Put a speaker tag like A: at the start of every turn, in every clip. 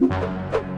A: Música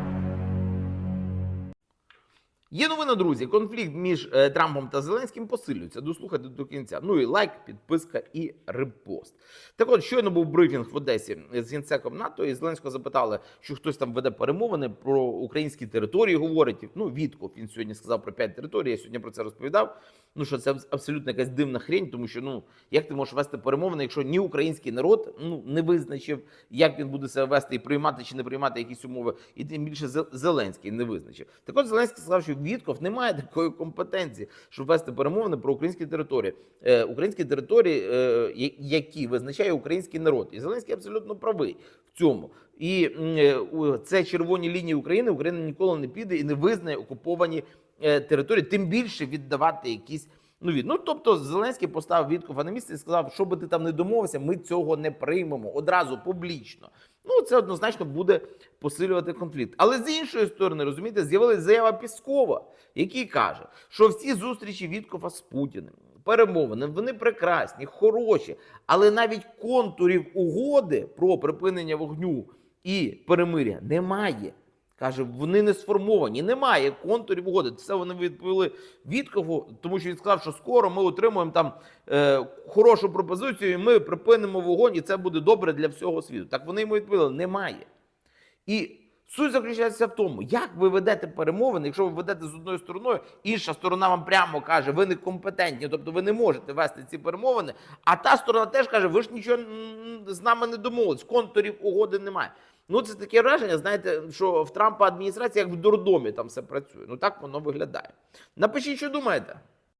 A: Є новина, друзі. Конфлікт між е, Трампом та Зеленським посилюється. Дослухайте до кінця. Ну і лайк, підписка і репост. Так от, щойно був брифінг в Одесі з генсеком НАТО, і Зеленського запитали, що хтось там веде перемовини про українські території. Говорить, ну Вітков він сьогодні сказав про п'ять територій. Я сьогодні про це розповідав. Ну що це абсолютно якась дивна хрень, тому що ну як ти можеш вести перемовини, якщо ні український народ ну не визначив, як він буде себе вести і приймати чи не приймати якісь умови, і тим більше Зеленський не визначив. Так от Зеленський сказав, що Вітков не має такої компетенції, щоб вести перемовини про українські території. Е, українські території, е, які визначає український народ, і Зеленський абсолютно правий в цьому. І е, це червоні лінії України. Україна ніколи не піде і не визнає окуповані е, території, тим більше віддавати якісь нові. Ну тобто Зеленський поставив Віткова на місце і сказав, що би ти там не домовився, ми цього не приймемо одразу публічно. Ну це однозначно буде посилювати конфлікт. Але з іншої сторони, розумієте, з'явилася заява Піскова, який каже, що всі зустрічі Віткова з Путіним, перемовини, вони прекрасні, хороші, але навіть контурів угоди про припинення вогню і перемиря немає. Каже, вони не сформовані, немає контурів угоди. Це вони відповіли Віткову, тому що він сказав, що скоро ми отримуємо там е, хорошу пропозицію, і ми припинимо вогонь, і це буде добре для всього світу. Так вони йому відповіли: немає. І суть заключається в тому, як ви ведете перемовини, якщо ви ведете з одною стороною, інша сторона вам прямо каже, ви не компетентні, тобто ви не можете вести ці перемовини. А та сторона теж каже, ви ж нічого з нами не домовились, контурів угоди немає. Ну, це таке враження, знаєте, що в Трампа адміністрація як в дурдомі там все працює. Ну так воно виглядає. Напишіть, що думаєте.